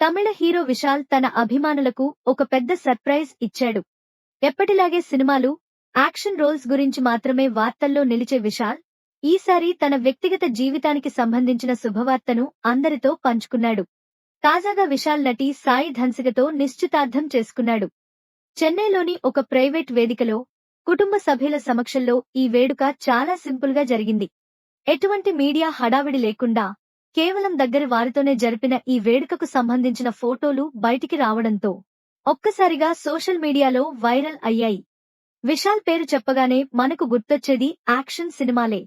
తమిళ hero Vishal తన అభిమానులకు ఒక పెద్ద సర్ప్రైజ్ ఇచ్చాడు. ఎప్పటిలాగే సినిమాలు యాక్షన్ రోల్స్ గురించి మాత్రమే వార్తల్లో నిలిచే విశాల్ ఈసారి తన వ్యక్తిగత జీవితానికి సంబంధించిన శుభవార్తను అందరితో పంచుకున్నాడు. తాజాగా విశాల్ నటి సాయి ధన్సికతో నిశ్చితార్థం చేసుకున్నాడు. చెన్నైలోని ఒక ప్రైవేట్ వేదికలో కుటుంబ సభ్యుల సమక్షంలో ఈ వేడుక చాలా సింపుల్గా జరిగింది. ఎటువంటి మీడియా హడావిడి లేకుండా కేవలం దగ్గరి వారితోనే జరిపిన ఈ వేడుకకు సంబంధించిన ఫోటోలు బయటికి రావడంతో ఒక్కసారిగా సోషల్ మీడియాలో వైరల్ అయ్యాయి. విశాల్ పేరు చెప్పగానే మనకు గుర్తొచ్చేది యాక్షన్ సినిమాలే.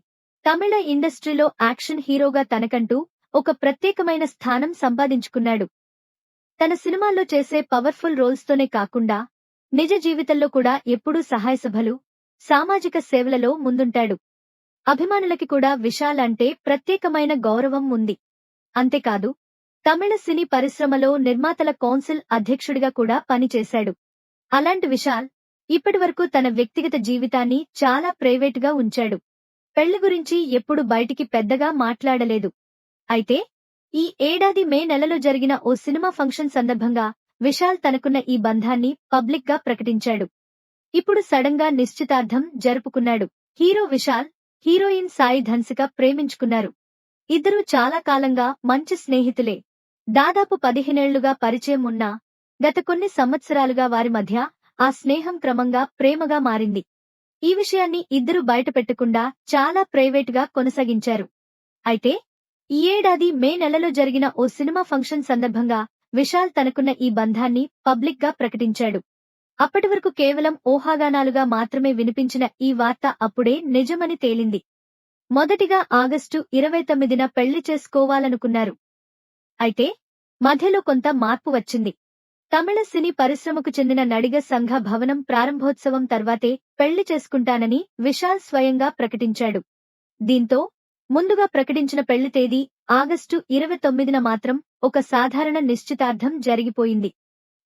తమిళ ఇండస్ట్రీలో యాక్షన్ హీరోగా తనకంటూ ఒక ప్రత్యేకమైన స్థానం సంపాదించుకున్నాడు. తన సినిమాల్లో చేసే పవర్ఫుల్ రోల్స్తోనే కాకుండా నిజ జీవితంలో కూడా ఎప్పుడూ సహాయ సభలు సామాజిక సేవలలో ముందుంటాడు. అభిమానులకి కూడా విశాల్ అంటే ప్రత్యేకమైన గౌరవం ఉంది. అంతేకాదు తమిళ సినీ పరిశ్రమలో నిర్మాతల కౌన్సిల్ అధ్యక్షుడిగా కూడా పనిచేశాడు. అలాంటి విశాల్ ఇప్పటివరకు తన వ్యక్తిగత జీవితాన్ని చాలా ప్రైవేటుగా ఉంచాడు. పెళ్ళి గురించి ఎప్పుడు బయటికి పెద్దగా మాట్లాడలేదు. అయితే ఈ ఏడాది మే నెలలో జరిగిన ఓ సినిమా ఫంక్షన్ సందర్భంగా విశాల్ తనకున్న ఈ బంధాన్ని పబ్లిక్గా ప్రకటించాడు. ఇప్పుడు సడన్గా నిశ్చితార్థం జరుపుకున్నాడు. హీరో విశాల్ హీరోయిన్ సాయి ధన్సిక ప్రేమించుకున్నారు. ఇద్దరూ చాలా కాలంగా మంచి స్నేహితులే. దాదాపు పదిహేనేళ్ళుగా పరిచయం ఉన్నా గత కొన్ని సంవత్సరాలుగా వారి మధ్య ఆ స్నేహం క్రమంగా ప్రేమగా మారింది. ఈ విషయాన్ని ఇద్దరు బయటపెట్టకుండా చాలా ప్రైవేట్గా కొనసాగించారు. అయితే ఈ ఏడాది మే నెలలో జరిగిన ఓ సినిమా ఫంక్షన్ సందర్భంగా విశాల్ తనకున్న ఈ బంధాన్ని పబ్లిక్గా ప్రకటించాడు. అప్పటి వరకు కేవలం ఊహాగానాలుగా మాత్రమే వినిపించిన ఈ వార్త అప్పుడే నిజమని తేలింది. మొదటిగా ఆగస్టు ఇరవై తొమ్మిదిన పెళ్ళి చేసుకోవాలనుకున్నారు. అయితే మధ్యలో కొంత మార్పు వచ్చింది. తమిళ సినీ పరిశ్రమకు చెందిన నడిగ సంఘ భవనం ప్రారంభోత్సవం తర్వాతే పెళ్ళి చేసుకుంటానని విశాల్ స్వయంగా ప్రకటించాడు. దీంతో ముందుగా ప్రకటించిన పెళ్ళి తేదీ ఆగస్టు ఇరవై తొమ్మిదిన మాత్రం ఒక సాధారణ నిశ్చితార్థం జరిగిపోయింది.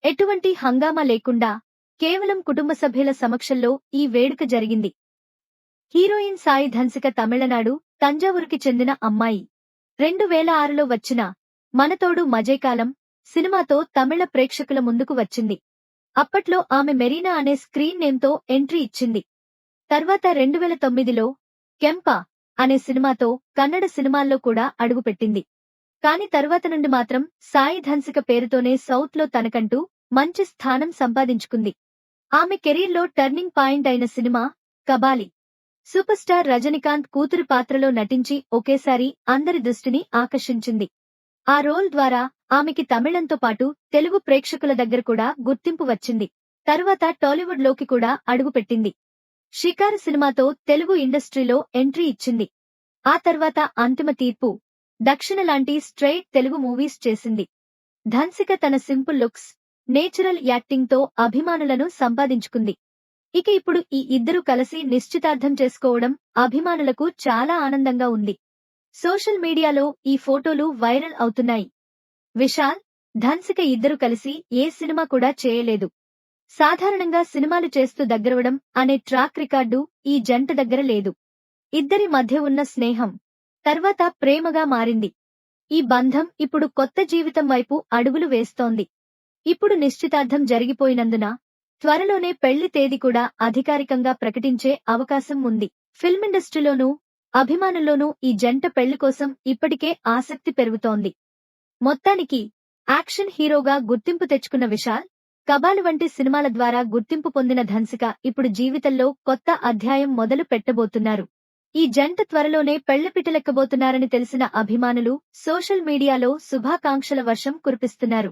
ఎటువంటి హంగామా లేకుండా కేవలం కుటుంబ సభ్యుల సమక్షంలో ఈ వేడుక జరిగింది. హీరోయిన్ సాయి ధన్సిక తమిళనాడు తంజావూరుకి చెందిన అమ్మాయి. రెండు వేల ఆరులో వచ్చిన మనతోడు మజేకాలం సినిమాతో తమిళ ప్రేక్షకుల ముందుకు వచ్చింది. అప్పట్లో ఆమె మెరీనా అనే స్క్రీన్ నేమ్తో ఎంట్రీ ఇచ్చింది. తర్వాత రెండు వేల తొమ్మిదిలో కెంపా అనే సినిమాతో కన్నడ సినిమాల్లో కూడా అడుగుపెట్టింది. కాని తరువాత నుండి మాత్రం సాయి ధన్సిక పేరుతోనే సౌత్లో తనకంటూ మంచి స్థానం సంపాదించుకుంది. ఆమె కెరీర్లో టర్నింగ్ పాయింట్ అయిన cinema Kabali. Super star Rajinikanth కూతురు పాత్రలో నటించి ఒకేసారి అందరి దృష్టిని ఆకర్షించింది. ఆ రోల్ ద్వారా ఆమెకి తమిళంతో పాటు తెలుగు ప్రేక్షకుల దగ్గర కూడా గుర్తింపు వచ్చింది. తరువాత టాలీవుడ్లోకి కూడా అడుగుపెట్టింది. షికారు సినిమాతో తెలుగు ఇండస్ట్రీలో ఎంట్రీ ఇచ్చింది. ఆ తర్వాత అంతిమ తీర్పు దక్షిణ లాంటి స్ట్రైట్ తెలుగు మూవీస్ చేసింది. ధన్సిక తన సింపుల్ లుక్స్ నేచురల్ యాక్టింగ్తో అభిమానులను సంపాదించుకుంది. ఇక ఇప్పుడు ఈ ఇద్దరు కలిసి నిశ్చితార్థం చేసుకోవడం అభిమానులకు చాలా ఆనందంగా ఉంది. సోషల్ మీడియాలో ఈ ఫోటోలు వైరల్ అవుతున్నాయి. విశాల్ ధన్సిక ఇద్దరు కలిసి ఏ సినిమా కూడా చేయలేదు. సాధారణంగా సినిమాలు చేస్తూ దగ్గరవడం అనే ట్రాక్ రికార్డు ఈ జంట దగ్గర లేదు. ఇద్దరి మధ్య ఉన్న స్నేహం తర్వాత ప్రేమగా మారింది. ఈ బంధం ఇప్పుడు కొత్త జీవితం వైపు అడుగులు వేస్తోంది. ఇప్పుడు నిశ్చితార్థం జరిగిపోయినందున త్వరలోనే పెళ్ళి తేదీ కూడా అధికారికంగా ప్రకటించే అవకాశం ఉంది. ఫిల్మ్ ఇండస్ట్రీలోనూ అభిమానుల్లోనూ ఈ జంట పెళ్ళి కోసం ఇప్పటికే ఆసక్తి పెరుగుతోంది. మొత్తానికి యాక్షన్ హీరోగా గుర్తింపు తెచ్చుకున్న విశాల్ కబాల్ వంటి సినిమాల ద్వారా గుర్తింపు పొందిన ధన్సిక ఇప్పుడు జీవితంలో కొత్త అధ్యాయం మొదలు పెట్టబోతున్నారు. ఈ జంట త్వరలోనే పెళ్ళిపిటలెక్కబోతున్నారని తెలిసిన అభిమానులు సోషల్ మీడియాలో శుభాకాంక్షల వర్షం కురిపిస్తున్నారు.